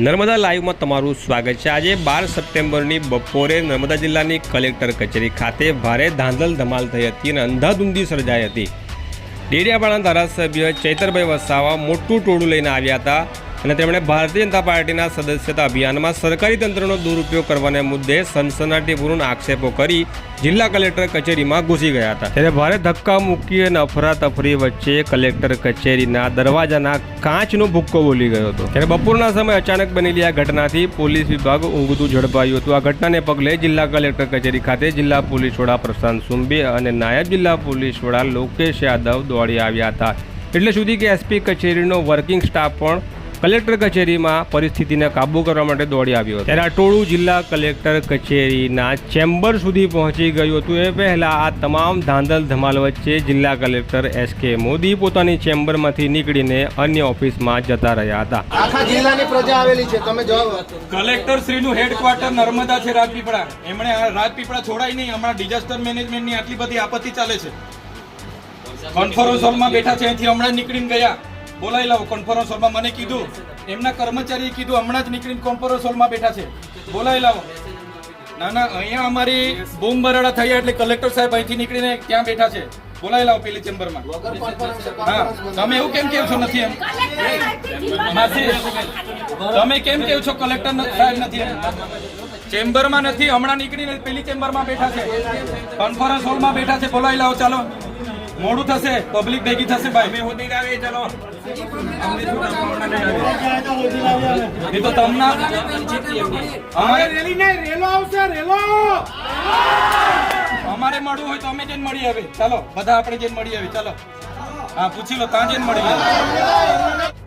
નર્મદા લાઈવમાં તમારું સ્વાગત છે. આજે બાર સપ્ટેમ્બરની બપોરે નર્મદા જિલ્લાની કલેક્ટર કચેરી ખાતે ભારે ધાંધલ ધમાલ થઈ હતી અને અંધાધૂંધી સર્જાઈ હતી. ડેડિયાપાડા ધારાસભ્ય ચૈતરભાઈ વસાવા મોટું ટોળું લઈને આવ્યા હતા. અને તેમણે ભારતીય જનતા પાર્ટીના સદસ્યતા અભિયાનમાં સરકારી તંત્રનો દુરુપયોગ કરવાને મુદ્દે સનસનાટીપૂર્ણ આક્ષેપો કરી જિલ્લા કલેક્ટર કચેરીમાં ઘૂસી ગયા હતા. ત્યારે ભારે ધક્કા મૂકી અને અફરાતફરી વચ્ચે કલેક્ટર કચેરીના દરવાજાના કાચનો ભૂક્કો બોલી ગયો હતો. ત્યારે બપોરના સમયે અચાનક બનેલી આ ઘટનાથી પોલીસ વિભાગ ઊંઘતું ઝડપાયું હતું. આ ઘટનાને પગલે જિલ્લા કલેક્ટર કચેરી ખાતે જિલ્લા પોલીસ વડા પ્રશાંત સુંબે અને નાયબ જિલ્લા પોલીસ વડા લોકેશ યાદવ દોડી આવ્યા હતા. એટલે સુધી કે એસપી કચેરીનો વર્કિંગ સ્ટાફ પણ કલેક્ટર કચેરીમાં પરિસ્થિતિને કાબૂ કરવા માટે દોડી આવ્યો હતો. ત્યારે આ ટોળું જિલ્લા કલેક્ટર કચેરીના ચેમ્બર સુધી પહોંચી ગયું હતું. એ પહેલા આ તમામ ધાંધલ ધમાલ વચ્ચે જિલ્લા કલેક્ટર એસ કે મોદી પોતાની ચેમ્બરમાંથી નીકળીને અન્ય ઓફિસમાં જતા રહ્યા હતા. આખા જિલ્લાની પ્રજા આવેલી છે. તમે જવાબ કલેક્ટર શ્રીનું હેડક્વાર્ટર નર્મદા છે રાજપીપળા. એમણે રાજપીપળા છોડાય નહીં. હમણાં ડિઝાસ્ટર મેનેજમેન્ટની આટલી બધી આપત્તિ ચાલે છે. કોન્ફરન્સ હોલમાં બેઠા છે. અહીંથી હમણાં નીકળીને ગયા. બોલાવી લાવો કોન્ફરન્સ હોલમાં મને કીધું. એમના કર્મચારીએ કીધું, હમણાં જ નીકળીને કોન્ફરન્સ હોલમાં બેઠા છે. બોલાવી લાવો ના ના, અહીંયા અમારી બૂમ બરાડા થયા એટલે કલેક્ટર સાહેબ અહીંથી નીકળીને ક્યાં બેઠા છે. બોલાવી લાવો પેલી ચેમ્બરમાં. હા, તમે એવું કેમ કેવ છો નથી એમ? તમે કેમ કેવ છો કલેક્ટર સાહેબ નથી એમ? ચેમ્બરમાં નથી, હમણાં નીકળીને પેલી ચેમ્બરમાં બેઠા છે. કોન્ફરન્સ હોલમાં બેઠા છે. બોલાવી લાવો ચાલો. મોડું થશે પબ્લિક ભેગી થશે ભાઈ. અમે હોતી લાવીએ ચાલો. એ તો તમને અમારે અમારે મળવું હોય તો અમે જઈને મળી આવે ચાલો બધા આપણે જઈને મળી આવે ચાલો. હા પૂછી લો ત્યાં જઈને મળી આવે